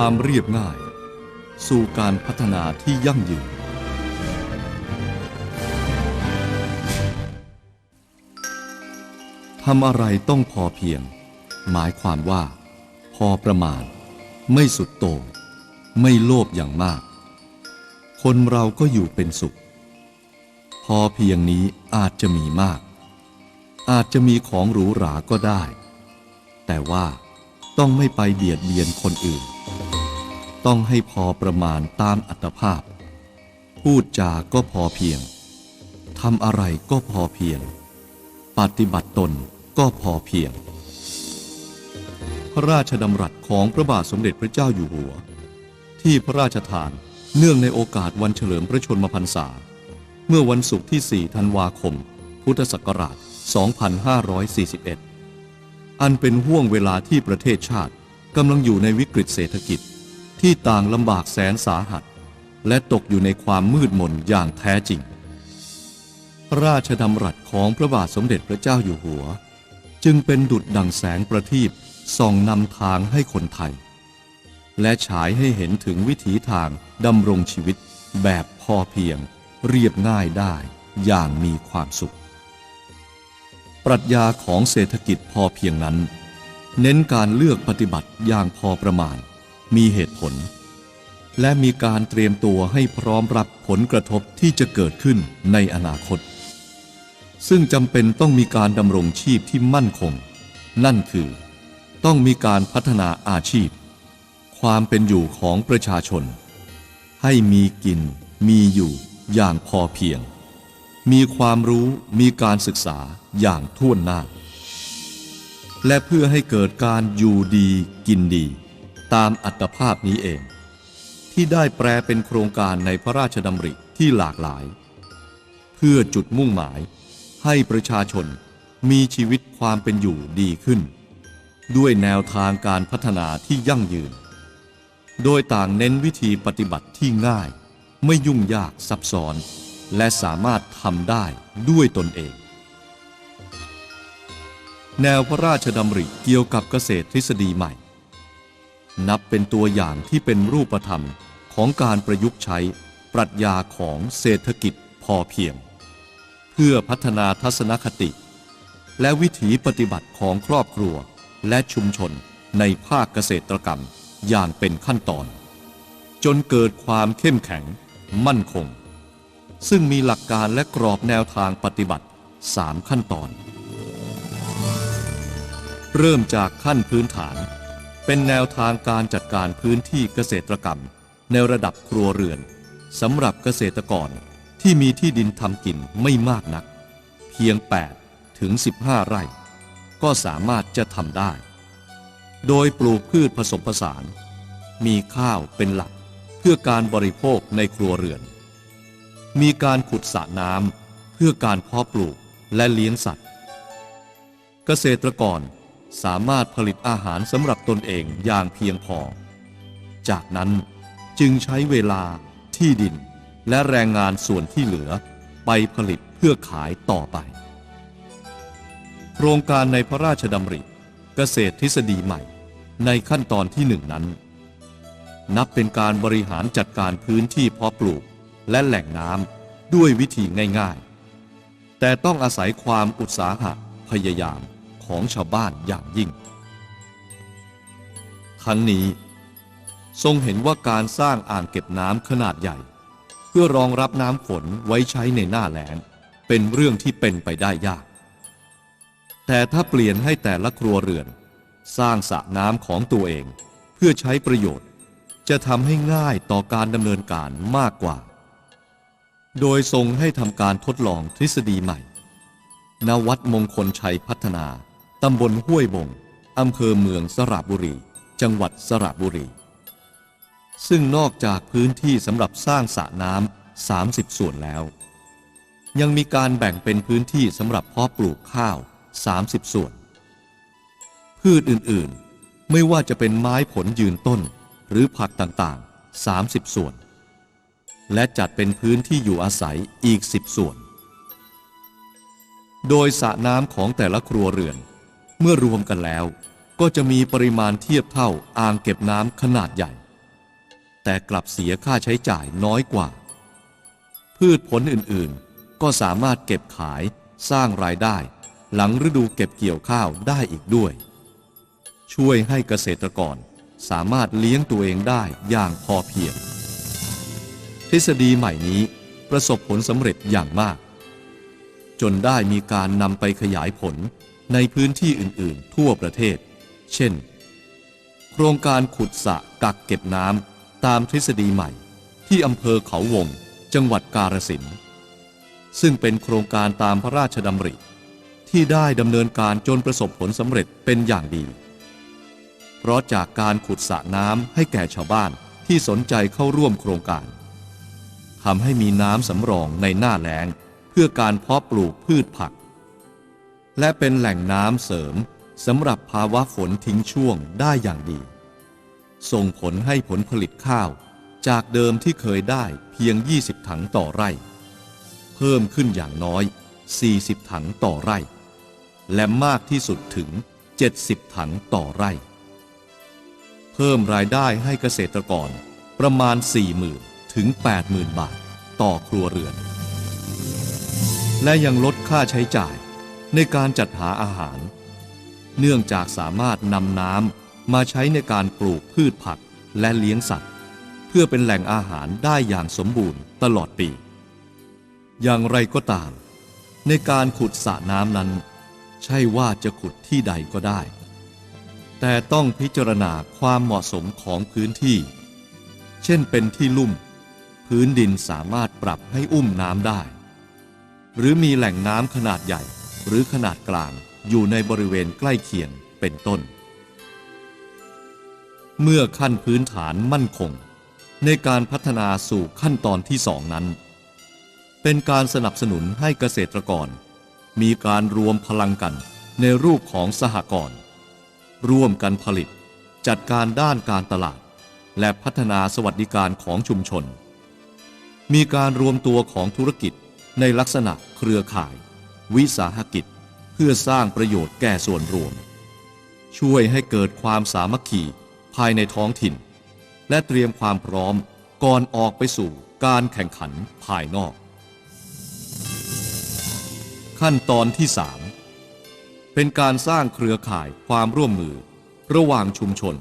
ความเรียบง่าย สู่การพัฒนาที่ยั่งยืน ทำอะไรต้องพอเพียง หมายความว่า พอประมาณ ไม่สุดโต่งไม่โลภอย่างมาก คนเราก็อยู่เป็นสุข พอเพียงนี้อาจจะมีมาก อาจจะมีของหรูหราก็ได้ แต่ว่า ต้องไม่ไปเบียดเบียนคนอื่น ต้องให้พอประมาณตามอัตภาพ พูดจาก็พอเพียงทำอะไรก็พอเพียง ปฏิบัติตนก็พอเพียง พระราชดำรัสของพระบาทสมเด็จพระเจ้าอยู่หัว ที่พระราชทานเนื่องในโอกาสวันเฉลิมพระชนมพรรษา เมื่อวันศุกร์ที่ 4 ธันวาคม พุทธศักราช 2541 อันเป็นห่วงเวลาที่ประเทศชาติกำลังอยู่ในวิกฤตเศรษฐกิจ ที่ต่างลำบากแสนสาหัส และตกอยู่ในความมืดมนอย่างแท้จริง พระราชดำรัสของพระบาทสมเด็จพระเจ้าอยู่หัว จึงเป็นดุจดังแสงประทีปส่องนำทางให้คนไทย และฉายให้เห็นถึงวิถีทางดำรงชีวิตแบบพอเพียง เรียบง่ายได้อย่างมีความสุข ปรัชญาของเศรษฐกิจพอเพียงนั้น เน้นการเลือกปฏิบัติอย่างพอประมาณ มีเหตุผล และมีการเตรียมตัวให้พร้อมรับผลกระทบที่จะเกิดขึ้นในอนาคต ซึ่งจำเป็นต้องมีการดำรงชีพที่มั่นคง นั่นคือ ต้องมีการพัฒนาอาชีพ ความเป็นอยู่ของประชาชน ให้มีกินมีอยู่อย่างพอเพียง มีความรู้มีการศึกษาอย่างท่วนหน้า และเพื่อให้เกิดการอยู่ดีกินดี ตามอัตภาพนี้เอง ที่ได้แปลเป็นโครงการในพระราชดำริที่หลากหลาย เพื่อจุดมุ่งหมาย ให้ประชาชนมีชีวิตความเป็นอยู่ดีขึ้น ด้วยแนวทางการพัฒนาที่ยั่งยืน โดยต่างเน้นวิธีปฏิบัติที่ง่าย ไม่ยุ่งยากซับซ้อน และสามารถทำได้ด้วยตนเอง แนวพระราชดำริเกี่ยวกับเกษตรทฤษฎีใหม่ นับเป็นตัวอย่างที่เป็นรูปธรรมของการประยุกต์ใช้ปรัชญาของเศรษฐกิจพอเพียง เพื่อพัฒนาทัศนคติ และวิถีปฏิบัติของครอบครัวและชุมชนในภาคเกษตรกรรมอย่างเป็นขั้นตอน จนเกิดความเข้มแข็ง มั่นคง ซึ่งมีหลักการและกรอบแนวทางปฏิบัติ 3 ขั้นตอน เริ่มจากขั้นพื้นฐาน เป็นแนวทางการจัดการพื้นที่เกษตรกรรม ในระดับครัวเรือนสำหรับเกษตรกรที่มีที่ดินทำกินไม่มากนัก เพียง 8 ถึง 15 ไร่ ก็สามารถจะทำได้ โดยปลูกพืชผสมผสาน มีข้าวเป็นหลักเพื่อการบริโภคในครัวเรือน มีการขุดสระน้ำเพื่อการเพาะปลูกและเลี้ยงสัตว์ เกษตรกรสามารถผลิตอาหารสำหรับตนเองอย่างเพียงพอ จากนั้นจึงใช้เวลาที่ดินและแรงงานส่วนที่เหลือไปผลิตเพื่อขายต่อไป โครงการในพระราชดำริเกษตรทฤษฎีใหม่ในขั้นตอนที่หนึ่งนั้น นับเป็นการบริหารจัดการพื้นที่เพาะปลูก และแหล่งน้ำด้วยวิธีง่ายๆ แต่ต้องอาศัยความอุตสาหะพยายามของชาวบ้านอย่างยิ่ง ทั้งนี้ ทรงเห็นว่าการสร้างอ่างเก็บน้ำขนาดใหญ่ เพื่อรองรับน้ำฝนไว้ใช้ในหน้าแล้งเป็นเรื่องที่เป็นไปได้ยาก แต่ถ้าเปลี่ยนให้แต่ละครัวเรือน สร้างสระน้ำของตัวเอง เพื่อใช้ประโยชน์ จะทำให้ง่ายต่อการดำเนินการมากกว่า โดยทรงให้ทำการทดลองทฤษฎีใหม่ ณ วัดมงคลชัยพัฒนา ตำบลห้วยบง อำเภอเมืองสระบุรี จังหวัดสระบุรี ซึ่งนอกจากพื้นที่สำหรับสร้างสระน้ำ 30 ส่วนแล้ว ยังมีการแบ่งเป็นพื้นที่สำหรับเพาะปลูกข้าว 30 ส่วน พืชอื่นๆ ไม่ว่าจะเป็นไม้ผลยืนต้น หรือผักต่างๆ 30 ส่วน และจัดเป็นพื้นที่อยู่อาศัยอีก10ส่วน โดยสระน้ำของแต่ละครัวเรือน เมื่อรวมกันแล้ว ก็จะมีปริมาณเทียบเท่าอ่างเก็บน้ำขนาดใหญ่ แต่กลับเสียค่าใช้จ่ายน้อยกว่า พืชผลอื่นๆ ก็สามารถเก็บขายสร้างรายได้ หลังฤดูเก็บเกี่ยวข้าวได้อีกด้วย ช่วยให้เกษตรกรสามารถเลี้ยงตัวเองได้อย่างพอเพียง ฤษฎีใหม่นี้ประสบผลสำเร็จอย่างมาก จนได้มีการนำไปขยายผลในพื้นที่อื่น ๆ ทั่วประเทศ เช่น โครงการขุดสระกักเก็บน้ำตามทฤษฎีใหม่ ที่อำเภอเขาวง จังหวัดกาฬสินธุ์ซึ่งเป็นโครงการตามพระราชดำริ ที่ได้ดำเนินการจนประสบผลสำเร็จเป็นอย่างดี เพราะจากการขุดสระน้ำให้แก่ชาวบ้านที่สนใจเข้าร่วมโครงการ ทำให้มีน้ำสำรองในหน้าแล้ง เพื่อการเพาะปลูกพืชผัก และเป็นแหล่งน้ำเสริมสำหรับภาวะฝนทิ้งช่วงได้อย่างดี ส่งผลให้ผลผลิตข้าว จากเดิมที่เคยได้เพียง 20 ถังต่อไร่ เพิ่มขึ้นอย่างน้อย 40 ถังต่อไร่ และมากที่สุดถึง 70 ถังต่อไร่ เพิ่มรายได้ให้เกษตรกรประมาณ 40,000 ถึง 80,000 บาท ต่อครัวเรือน และยังลดค่าใช้จ่ายในการจัดหาอาหาร เนื่องจากสามารถนำน้ำมาใช้ในการปลูกพืชผักและเลี้ยงสัตว์ เพื่อเป็นแหล่งอาหารได้อย่างสมบูรณ์ตลอดปี อย่างไรก็ตาม ในการขุดสระน้ำนั้น ใช่ว่าจะขุดที่ใดก็ได้ แต่ต้องพิจารณาความเหมาะสมของพื้นที่ เช่นเป็นที่ลุ่ม พื้นดินสามารถปรับให้อุ้มน้ำได้ หรือมีแหล่งน้ำขนาดใหญ่หรือขนาดกลางอยู่ในบริเวณใกล้เคียงเป็นต้น เมื่อขั้นพื้นฐานมั่นคง ในการพัฒนาสู่ขั้นตอนที่สองนั้น เป็นการสนับสนุนให้เกษตรกร มีการรวมพลังกันในรูปของสหกรณ์ร่วมกันผลิต จัดการด้านการตลาด และพัฒนาสวัสดิการของชุมชน มีการรวมตัวของธุรกิจในลักษณะเครือข่าย วิสาหกิจ เพื่อสร้างประโยชน์แก่ส่วนรวม ช่วยให้เกิดความสามัคคีภายในท้องถิ่น และเตรียมความพร้อมก่อนออกไปสู่การแข่งขันภายนอก ขั้นตอนที่ 3 เป็นการสร้างเครือข่ายความร่วมมือ ระหว่างชุมชน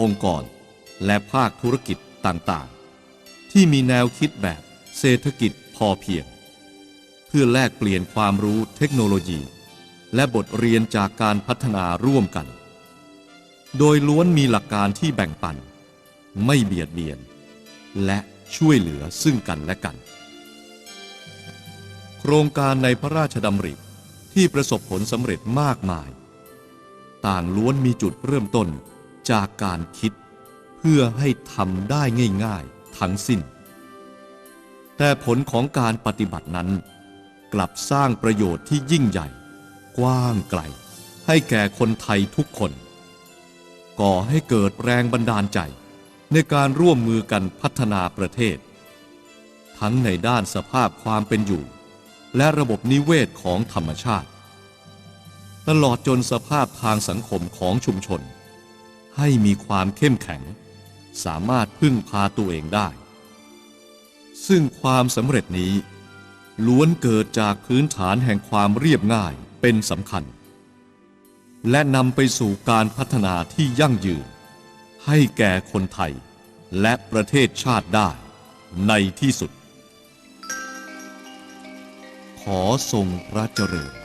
องค์กร และภาคธุรกิจต่างๆ ที่มีแนวคิดแบบเศรษฐกิจพอเพียง เพื่อแลกเปลี่ยนความรู้เทคโนโลยี และบทเรียนจากการพัฒนาร่วมกัน โดยล้วนมีหลักการที่แบ่งปัน ไม่เบียดเบียน และช่วยเหลือซึ่งกันและกัน โครงการในพระราชดำริที่ประสบผลสำเร็จมากมาย ต่างล้วนมีจุดเริ่มต้นจากการคิด เพื่อให้ทำได้ง่าย ๆ ทั้งสิ้น แต่ผลของการปฏิบัตินั้น กลับสร้างประโยชน์ที่ยิ่งใหญ่ กว้างไกล ให้แก่คนไทยทุกคน ก่อให้เกิดแรงบันดาลใจในการร่วมมือกันพัฒนาประเทศ ทั้งในด้านสภาพความเป็นอยู่ และระบบนิเวศของธรรมชาติ ตลอดจนสภาพทางสังคมของชุมชน ให้มีความเข้มแข็ง สามารถพึ่งพาตัวเองได้ ซึ่งความสำเร็จนี้ ล้วนเกิดจากพื้นฐานแห่งความเรียบง่ายเป็นสำคัญ และนำไปสู่การพัฒนาที่ยั่งยืน ให้แก่คนไทยและประเทศชาติได้ในที่สุด ขอทรงพระเจริญ